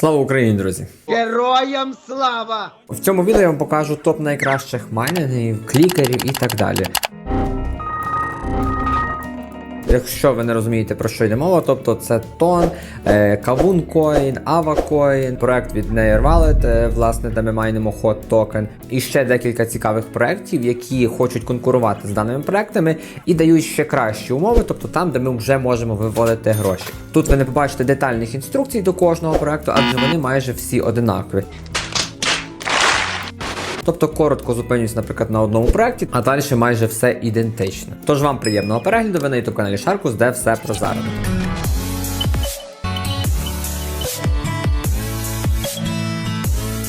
Слава Україні, друзі! Героям слава! В цьому відео я вам покажу топ найкращих майнингів, клікерів і так далі. Якщо ви не розумієте про що йде мова, тобто це Тон, е, Kavun Coin, Ava Coin, проект від Wallet, е, власне, де ми майнимо Hot Token, і ще декілька цікавих проєктів, які хочуть конкурувати з даними проектами і дають ще кращі умови, тобто там, де ми вже можемо виводити гроші. Тут ви не побачите детальних інструкцій до кожного проекту, адже вони майже всі одинакові. Тобто коротко зупинюсь, наприклад, на одному проєкті, а далі майже все ідентичне. Тож вам приємного перегляду, ви на youtube каналі Шаркус, де все про заробіток.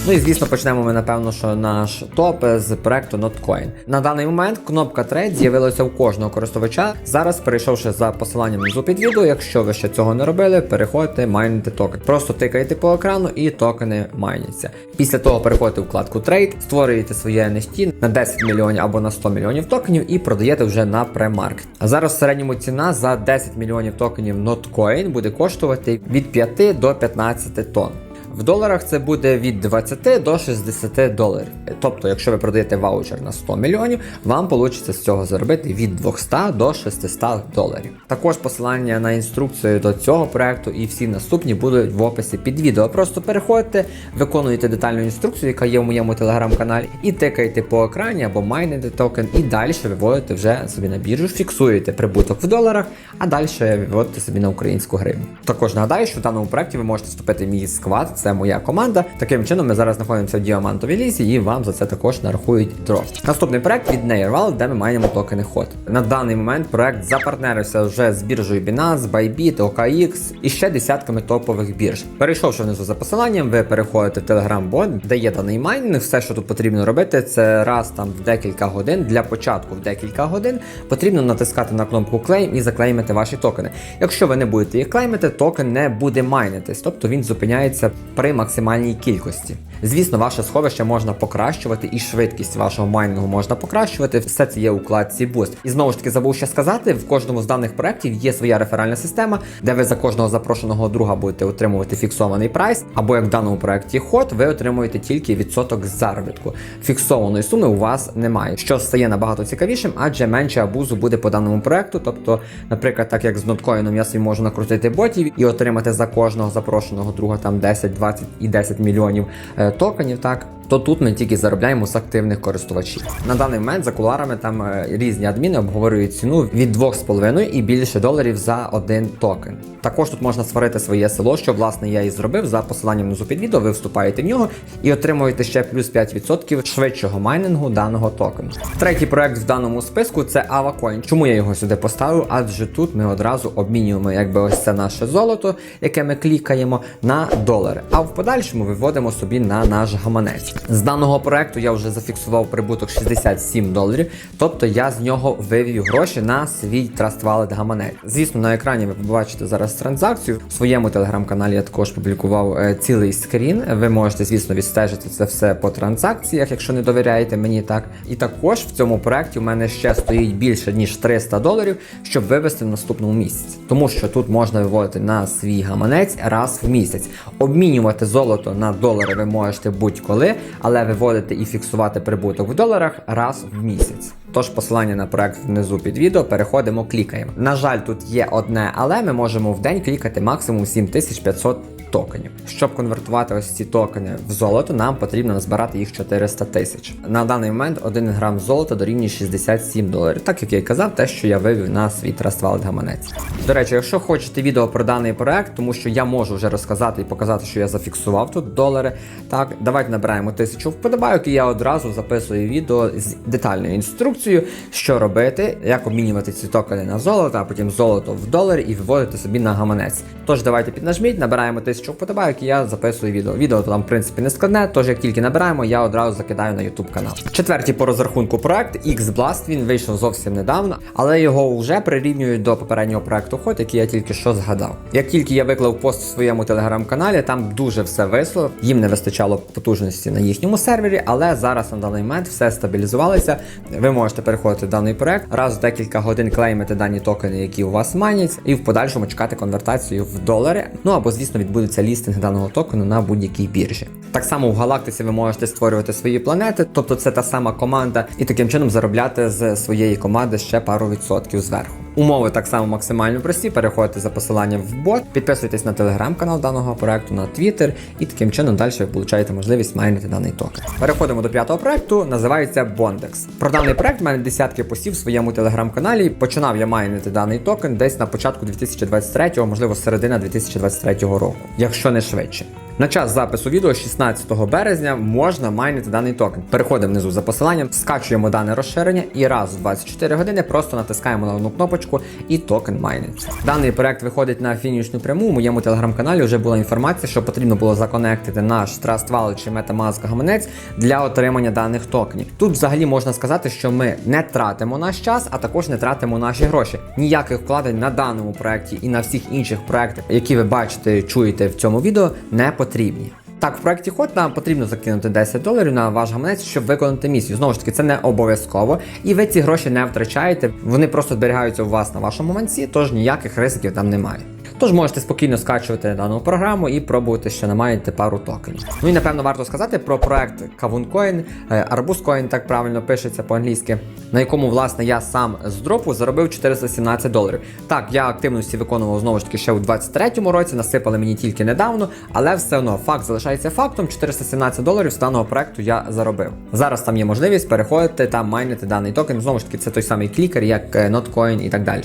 Ну і звісно, почнемо ми напевно, що наш топ з проекту Notcoin. На даний момент кнопка Trade з'явилася у кожного користувача. Зараз, перейшовши за посиланням внизу під відео, якщо ви ще цього не робили, переходьте, майните токен. Просто тикаєте по екрану і токени майняться. Після того переходите в вкладку Trade, створюєте своє NFT на 10 мільйонів або на 100 мільйонів токенів і продаєте вже на премаркет. А зараз в середньому ціна за 10 мільйонів токенів Notcoin буде коштувати від 5 до 15 тонн. В доларах це буде від 20 до 60 доларів. Тобто, якщо ви продаєте ваучер на 100 мільйонів, вам вийде з цього заробити від 200 до 600 доларів. Також посилання на інструкцію до цього проекту і всі наступні будуть в описі під відео. Просто переходьте, виконуєте детальну інструкцію, яка є в моєму телеграм-каналі, і тикаєте по екрані або майните токен, і далі виводите вже собі на біржу, фіксуєте прибуток в доларах, а далі виводите собі на українську гривню. Також нагадаю, що в даному проекті ви можете вступити в мій сквад це моя команда. Таким чином, ми зараз знаходимося в діамантовій лізі, і вам за це також нарахують дроп. Наступний проект від Nearval, де ми маємо токени HOT. На даний момент проект запартнерився вже з біржею Binance, Bybit, OKX і ще десятками топових бірж. Перейшовши внизу за посиланням, ви переходите в Telegram-бот, де є даний майнінг. Все, що тут потрібно робити, це раз там в декілька годин. Для початку в декілька годин потрібно натискати на кнопку Claim і заклеймити ваші токени. Якщо ви не будете їх клеймити, токен не буде майнитись, тобто він зупиняється при максимальній кількості. Звісно, ваше сховище можна покращувати, і швидкість вашого майнінгу можна покращувати. Все це є у вкладці Boost. І знову ж таки забув ще сказати: в кожному з даних проєктів є своя реферальна система, де ви за кожного запрошеного друга будете отримувати фіксований прайс, або як в даному проєкті ход, ви отримуєте тільки відсоток заробітку. Фіксованої суми у вас немає, що стає набагато цікавішим, адже менше абузу буде по даному проєкту. Тобто, наприклад, так як з ноткоїном я собі можу накрутити ботів і отримати за кожного запрошеного друга там 10, 20 і 10 мільйонів е, токенів, так. То тут ми тільки заробляємо з активних користувачів. На даний момент за куларами там е, різні адміни обговорюють ціну від 2,5 і більше доларів за один токен. Також тут можна створити своє село, що власне я і зробив за посиланням внизу під відео. Ви вступаєте в нього і отримуєте ще плюс 5% швидшого майнингу даного токену. Третій проект в даному списку це AvaCoin. Чому я його сюди поставив? Адже тут ми одразу обмінюємо якби ось це наше золото, яке ми клікаємо, на долари. А в подальшому виводимо собі на наш гаманець. З даного проекту я вже зафіксував прибуток 67 доларів, тобто я з нього вивів гроші на свій Trust Wallet гаманець. Звісно, на екрані ви побачите зараз транзакцію. В своєму телеграм-каналі я також публікував е, цілий скрін. Ви можете, звісно, відстежити це все по транзакціях, якщо не довіряєте мені так. І також в цьому проекті у мене ще стоїть більше ніж 300 доларів, щоб вивести в наступному місяці. Тому що тут можна виводити на свій гаманець раз в місяць. Обмінювати золото на долари ви можете будь-коли, але виводити і фіксувати прибуток в доларах раз в місяць. Тож посилання на проект внизу під відео переходимо, клікаємо. На жаль, тут є одне, але ми можемо в день клікати максимум 7500 токенів. Щоб конвертувати ось ці токени в золото, нам потрібно назбирати їх 400 тисяч. На даний момент 1 грам золота дорівнює 67 доларів, так як я й казав, те, що я вивів на свій Trust Wallet гаманець. До речі, якщо хочете відео про даний проект, тому що я можу вже розказати і показати, що я зафіксував тут долари. Так, давайте набираємо тисячу вподобайок, і я одразу записую відео з детальною інструкцією, що робити, як обмінювати ці токени на золото, а потім золото в доларі і виводити собі на гаманець. Тож давайте піднажміть, набираємо тисячу вподобайок, і я записую відео. Відео там, в принципі, не складне, тож як тільки набираємо, я одразу закидаю на YouTube канал. Четвертій по розрахунку проект X-Blast, він вийшов зовсім недавно, але його вже прирівнюють до попереднього проекту ход, який я тільки що згадав. Як тільки я виклав пост в своєму телеграм-каналі, там дуже все висло. Їм не вистачало потужності на їхньому сервері, але зараз на даний момент все стабілізувалося. Ви можете переходити в даний проект, раз в декілька годин клеймити дані токени, які у вас манять, і в подальшому чекати конвертацію в долари. Ну або, звісно, відбудеться відбудеться лістинг даного токену на будь-якій біржі. Так само в галактиці ви можете створювати свої планети, тобто це та сама команда, і таким чином заробляти з своєї команди ще пару відсотків зверху. Умови так само максимально прості. Переходите за посиланням в бот, підписуйтесь на телеграм-канал даного проекту, на Twitter, і таким чином далі ви получаєте можливість майнити даний токен. Переходимо до п'ятого проекту, називається Bondex. Про даний проект в мене десятки постів в своєму телеграм-каналі. Починав я майнити даний токен десь на початку 2023, можливо, середина 2023 року, якщо не швидше. На час запису відео 16 березня можна майнити даний токен. Переходимо внизу за посиланням, скачуємо дане розширення і раз в 24 години просто натискаємо на одну кнопочку і токен майниться. Даний проект виходить на фінішну пряму. У моєму телеграм-каналі вже була інформація, що потрібно було законектити наш Trust Wallet чи MetaMask гаманець для отримання даних токенів. Тут взагалі можна сказати, що ми не тратимо наш час, а також не тратимо наші гроші. Ніяких вкладень на даному проекті і на всіх інших проектах, які ви бачите, чуєте в цьому відео, не потрібні. Так, в проєкті Ход нам потрібно закинути 10 доларів на ваш гаманець, щоб виконати місію. Знову ж таки, це не обов'язково, і ви ці гроші не втрачаєте. Вони просто зберігаються у вас на вашому гаманці, тож ніяких ризиків там немає. Тож можете спокійно скачувати дану програму і пробувати, що не маєте пару токенів. Ну і напевно варто сказати про проект Kavuncoin, е, Arbuzcoin, так правильно пишеться по-англійськи, на якому власне я сам з дропу заробив 417 доларів. Так, я активності виконував знову ж таки ще у 23-му році, насипали мені тільки недавно, але все одно факт залишається фактом. 417 доларів з даного проекту я заробив. Зараз там є можливість переходити та майнити даний токен. Знову ж таки, це той самий клікер, як е, Notcoin і так далі.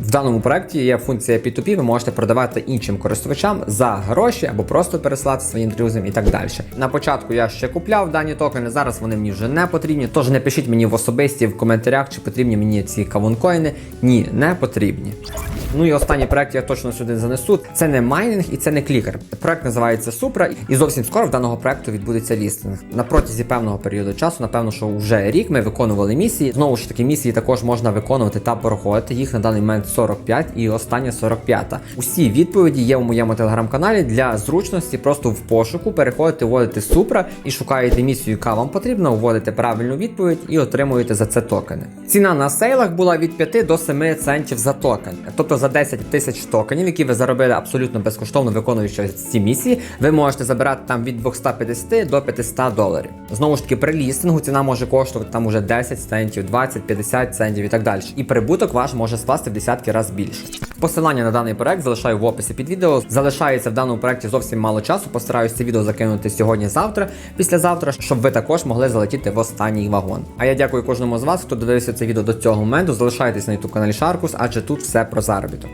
В даному проекті є функція P2P, ви можете продавати іншим користувачам за гроші або просто пересилати своїм друзям і так далі. На початку я ще купляв дані токени, зараз вони мені вже не потрібні. Тож не пишіть мені в особисті в коментарях, чи потрібні мені ці кавункоїни. Ні, не потрібні. Ну і останній проект я точно сюди занесу. Це не майнінг і це не клікер. Проект називається Супра, і зовсім скоро в даного проекту відбудеться лістинг. На протязі певного періоду часу, напевно, що вже рік ми виконували місії. Знову ж таки, місії також можна виконувати та проходити. Їх на даний момент 45 і остання 45. Усі відповіді є у моєму телеграм-каналі для зручності. Просто в пошуку переходите, вводите Супра і шукаєте місію, яка вам потрібна, вводите правильну відповідь і отримуєте за це токени. Ціна на сейлах була від 5 до 7 центів за токен. Тобто за 10 тисяч токенів, які ви заробили абсолютно безкоштовно виконуючи ці місії, ви можете забирати там від 250 до 500 доларів. Знову ж таки, при лістингу ціна може коштувати там уже 10 центів, 20, 50 центів і так далі. І прибуток ваш може скласти в десятки разів більше. Посилання на даний проект залишаю в описі під відео. Залишається в даному проекті зовсім мало часу. Постараюсь це відео закинути сьогодні-завтра, післязавтра, щоб ви також могли залетіти в останній вагон. А я дякую кожному з вас, хто додивився це відео до цього моменту. Залишайтесь на youtube каналі Шаркус, адже тут все про заробіток.